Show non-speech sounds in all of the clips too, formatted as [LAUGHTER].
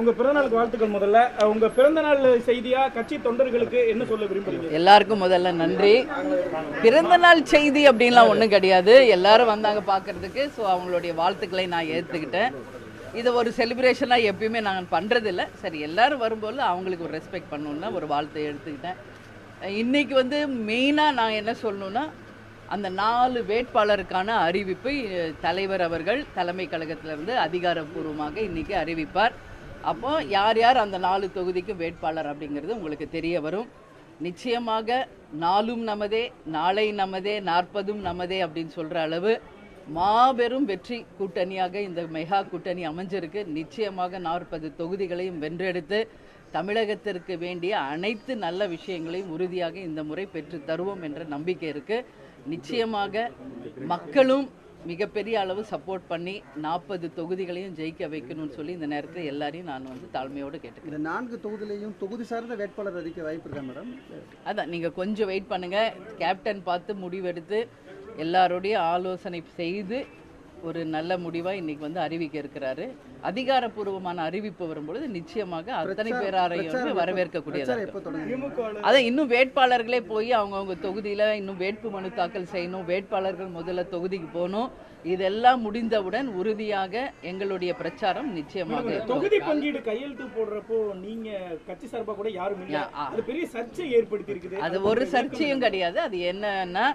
உங்க பிறந்தநாளுக்கு வாழ்த்துக்கள் முதல்ல. உங்க பிறந்தநாள் செய்தியா கட்சி தொண்டர்களுக்கு என்ன சொல்ல விரும்புறீங்க? எல்லாருக்கும் முதல்ல நன்றி. பிறந்தநாள் செய்தி அப்படின்லாம் ஒன்றும் கிடையாது. எல்லாரும் வந்தாங்க பார்க்கறதுக்கு ஸோ அவங்களுடைய வாழ்த்துக்களை நான் ஏற்றுக்கிட்டேன் இதை ஒரு செலிப்ரேஷனாக எப்பயுமே நான் பண்ணுறதில்ல சரி எல்லாரும் வரும்போது அவங்களுக்கு ஒரு ரெஸ்பெக்ட் பண்ணணுன்னா ஒரு வாழ்த்தை எடுத்துக்கிட்டேன். இன்னைக்கு வந்து மெயினாக நான் என்ன சொல்லணுன்னா அந்த நாலு வேட்பாளருக்கான அறிவிப்பை தலைவர் அவர்கள் தலைமை கழகத்திலிருந்து அதிகாரப்பூர்வமாக இன்னைக்கு அறிவிப்பார். அப்போ யார் யார் அந்த நாலு தொகுதிக்கு வேட்பாளர் அப்படிங்கிறது உங்களுக்கு தெரிய வரும். நிச்சயமாக நாளும் நமதே நாளை நமதே நாற்பதும் நமதே அப்படின்னு சொல்கிற அளவு மாபெரும் வெற்றி கூட்டணியாக இந்த மெகா கூட்டணி அமைஞ்சிருக்கு. நிச்சயமாக நாற்பது தொகுதிகளையும் வென்றெடுத்து தமிழகத்திற்கு வேண்டிய அனைத்து நல்ல விஷயங்களையும் உறுதியாக இந்த முறை பெற்று தருவோம் என்ற நம்பிக்கை இருக்கு. நிச்சயமாக மக்களும் மிகப்பெரிய அளவு சப்போர்ட் பண்ணி நாற்பது தொகுதிகளையும் ஜெயிக்க வைக்கணும்னு சொல்லி இந்த நேரத்தில் எல்லாரையும் நான் வந்து தாழ்மையோடு கேட்டுக்கிறேன். இந்த நான்கு தொகுதியிலையும் தொகுதி சார்ந்த வேட்பாளர் அறிக்க வாய்ப்பு இருக்கா மேடம் அதான் நீங்கள் கொஞ்சம் வெயிட் பண்ணுங்க. கேப்டன் பார்த்து முடிவெடுத்து எல்லாரோடைய ஆலோசனை செய்து ஒரு நல்ல முடிவாக இன்னைக்கு வந்து அறிவிக்க இருக்கிறாரு. அதிகாரப்பூர்வமான அறிவிப்பு வரும்பொழுது நிச்சயமாக அத்தனை பேராரையும் பிரச்சாரம் வரவேற்கக்கூடியதாக அதான் இன்னும் வேட்பாளர்களே போய் அவங்கவுங்க தொகுதியில் இன்னும் வேட்பு மனு தாக்கல் செய்யணும் வேட்பாளர்கள் முதல்ல தொகுதிக்கு போகணும். இதெல்லாம் முடிந்தவுடன் உறுதியாக எங்களுடைய பிரச்சாரம் நிச்சயமாக. தொகுதி பங்கீடு கையெழுத்து போடுறப்போ நீங்க கட்சி சார்பா கூட யாரும். அது பெரிய சர்ச்சை ஏற்படுத்தி இருக்குது அது ஒரு சர்ச்சையும் கிடையாது. அது என்னன்னா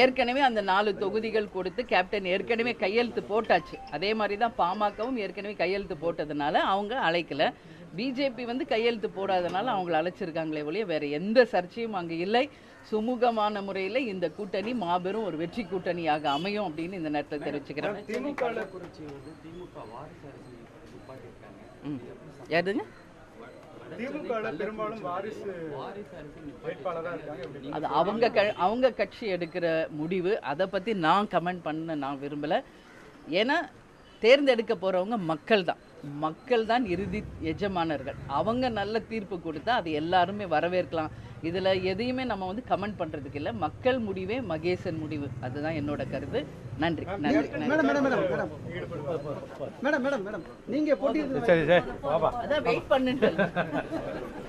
ஏற்கனவே அந்த நாலு தொகுதிகள் கொடுத்து கேப்டன் ஏற்கனவே கையெழுத்து போட்டாச்சு. அதே மாதிரி தான் பாமகவும் ஏற்கனவே கையெழுத்து போட்டதுனால அவங்க அழைக்கல. பிஜேபி வந்து கையெழுத்து போடாதனால அவங்கள அழைச்சிருக்காங்களே ஒழிய வேற எந்த சர்ச்சையும் அங்கே இல்லை. சுமூகமான முறையில் இந்த கூட்டணி மாபெரும் ஒரு வெற்றி கூட்டணியாக அமையும் அப்படின்னு இந்த நேரத்தில் தெரிவிச்சுக்கிறேன்? அது அவங்க அவங்க கட்சி எடுக்கிற முடிவு. அதை பற்றி நான் கமெண்ட் பண்ண நான் விரும்பலை. ஏன்னா தேர்ந்தெடுக்க போகிறவங்க மக்கள் தான் மக்கள் தான் இறுதி எஜமானர்கள். அவங்க நல்ல தீர்ப்பு கொடுத்தா அது எல்லாருமே வரவேற்கலாம். இதில் எதையுமே நம்ம வந்து கமெண்ட் பண்ணுறதுக்கு இல்லை. மக்கள் முடிவே மகேசன் முடிவு. அதுதான் என்னோட கருத்து. நன்றி. நன்றி. Madam madam madam madam madam. Madam madam நீங்க போட்டியிடுறது அதான் வெயிட் பண்ணுன்னு [LAUGHS]